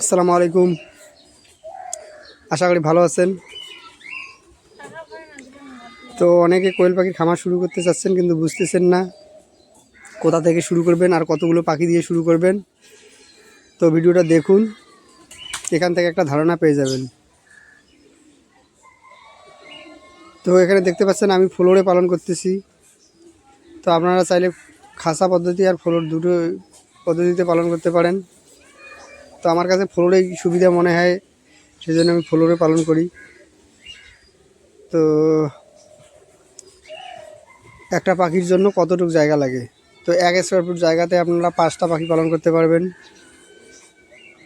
আসসালামু আলাইকুম। আশা করি ভালো আছেন। তো অনেকে কোয়েল পাখির খামার শুরু করতে চাচ্ছেন কিন্তু বুঝতেছেন না কোথা থেকে শুরু করবেন আর কতগুলো পাখি দিয়ে শুরু করবেন। তো ভিডিওটা দেখুন, এখান থেকে একটা ধারণা পেয়ে যাবেন। তো এখানে দেখতে পাচ্ছেন আমি ফ্লোরে পালন করতেছি। তো আপনারা চাইলে খাসা পদ্ধতি আর ফ্লোর দুটো পদ্ধতিতে পালন করতে পারেন। তো আমার কাছে ফ্লোরেই সুবিধা মনে হয় সেই জন্য আমি ফ্লোরে পালন করি। তো একটা পাখির জন্য কতটুকু জায়গা লাগে? তো এক স্কোয়ার ফুট জায়গাতে আপনারা পাঁচটা পাখি পালন করতে পারবেন।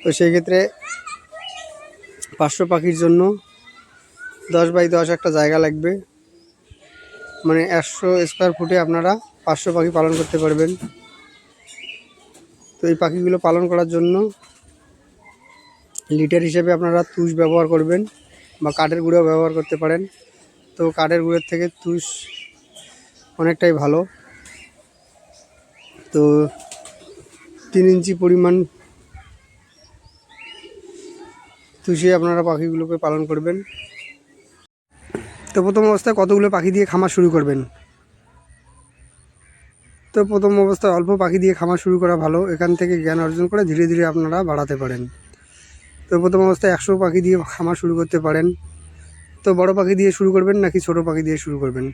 তো সেই ক্ষেত্রে পাঁচশো পাখির জন্য দশ বাই দশ একটা জায়গা লাগবে। মানে একশো স্কোয়ার ফুটে আপনারা পাঁচশো পাখি পালন করতে পারবেন। তো এই পাখিগুলো পালন করার জন্য লিটার হিসেবে আপনারা তুষ ব্যবহার করবেন বা কাঠের গুঁড়ো ব্যবহার করতে পারেন। তো কাঠের গুঁড়োর থেকে তুষ অনেকটাই ভালো। তো তিন ইঞ্চি পরিমাণ তুষে আপনারা পাখিগুলোকে পালন করবেন। তো প্রথম অবস্থায় কতগুলো পাখি দিয়ে খামার শুরু করবেন? তো প্রথম অবস্থায় অল্প পাখি দিয়ে খামার শুরু করা ভালো। এখান থেকে জ্ঞান অর্জন করে ধীরে ধীরে আপনারা বাড়াতে পারেন। তো প্রথম অবস্থায় একশো পাখি দিয়ে খামার শুরু করতে পারেন। তো বড় পাখি দিয়ে শুরু করবেন নাকি ছোট পাখি দিয়ে শুরু করবেন?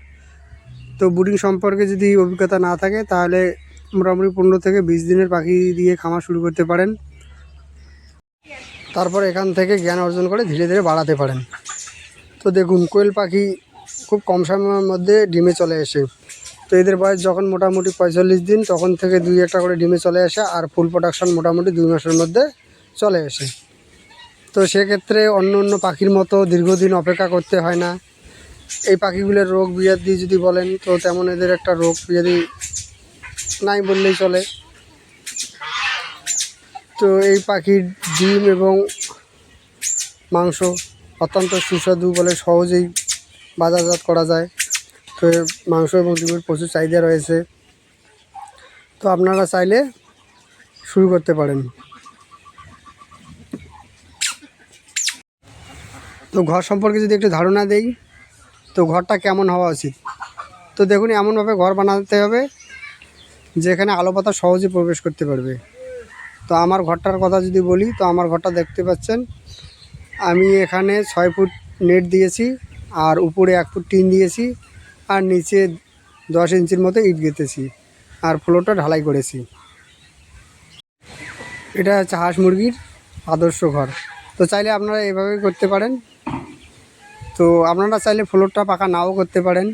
তো বুডিং সম্পর্কে যদি অভিজ্ঞতা না থাকে, তাহলে মোটামুটি পনেরো থেকে বিশ দিনের পাখি দিয়ে খামার শুরু করতে পারেন। তারপর এখান থেকে জ্ঞান অর্জন করে ধীরে ধীরে বাড়াতে পারেন। তো দেখুন, কোয়েল পাখি খুব কম সময়ের মধ্যে ডিমে চলে আসে। তো এদের বয়স যখন মোটামুটি পঁয়তাল্লিশ দিন, তখন থেকে দুই একটা করে ডিমে চলে আসে আর ফুল প্রোডাকশন মোটামুটি দুই মাসের মধ্যে চলে আসে। তো সেক্ষেত্রে অন্য অন্য পাখির মতো দীর্ঘদিন অপেক্ষা করতে হয় না। এই পাখিগুলোর রোগ ব্যাধি যদি বলেন, তো তেমন এদের একটা রোগ ব্যাধি নাই বললেই চলে। তো এই পাখির ডিম এবং মাংস অত্যন্ত সুস্বাদু বলে সহজেই বাজারজাত করা যায়। তো মাংস এবং ডিমের প্রচুর চাহিদা রয়েছে। তো আপনারা চাইলে শুরু করতে পারেন। তো ঘর সম্পর্কে যদি একটু ধারণা দেই, তো ঘরটা কেমন হওয়া উচিত? তো দেখুন, এমনভাবে ঘর বানাতে হবে, যেখানে আলো পাতা সহজে প্রবেশ করতে পারবে। তো আমার ঘরটার কথা যদি বলি, তো আমার ঘরটা দেখতে পাচ্ছেন, আমি এখানে ছয় ফুট নেট দিয়েছি, আর উপরে এক ফুট টিন দিয়েছি, আর নিচে দশ ইঞ্চির মতো ইট গেঁথেছি, আর ফ্লোরটা ঢালাই করেছি। এটা হচ্ছে হাঁস মুরগির আদর্শ ঘর। তো চাইলে আপনারা এভাবে করতে পারেন। তো আপনারা চাইলে ফ্লোরটা পাকা নাও করতে পারেন,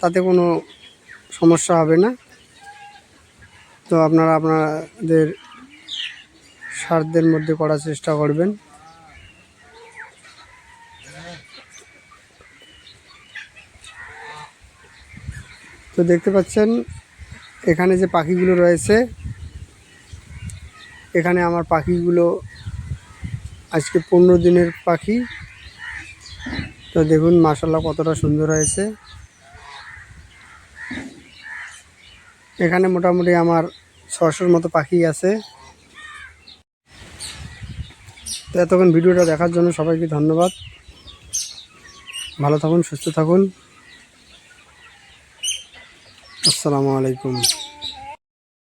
তাতে কোনো সমস্যা হবে না। তো আপনারা আপনাদের সাধ্যের মধ্যে করার চেষ্টা করবেন। তো দেখতে পাচ্ছেন, এখানে যে পাখিগুলো রয়েছে, এখানে আমার পাখিগুলো আজকে পনেরো দিনের পাখি। তো দেখুন মাসাল্লাহ কতটা সুন্দর হয়েছে। এখানে মোটামুটি আমার ছশোর মতো পাখি আছে। তো এতক্ষণ ভিডিওটা দেখার জন্য সবাইকে ধন্যবাদ। ভালো থাকুন, সুস্থ থাকুন। আসসালামু আলাইকুম।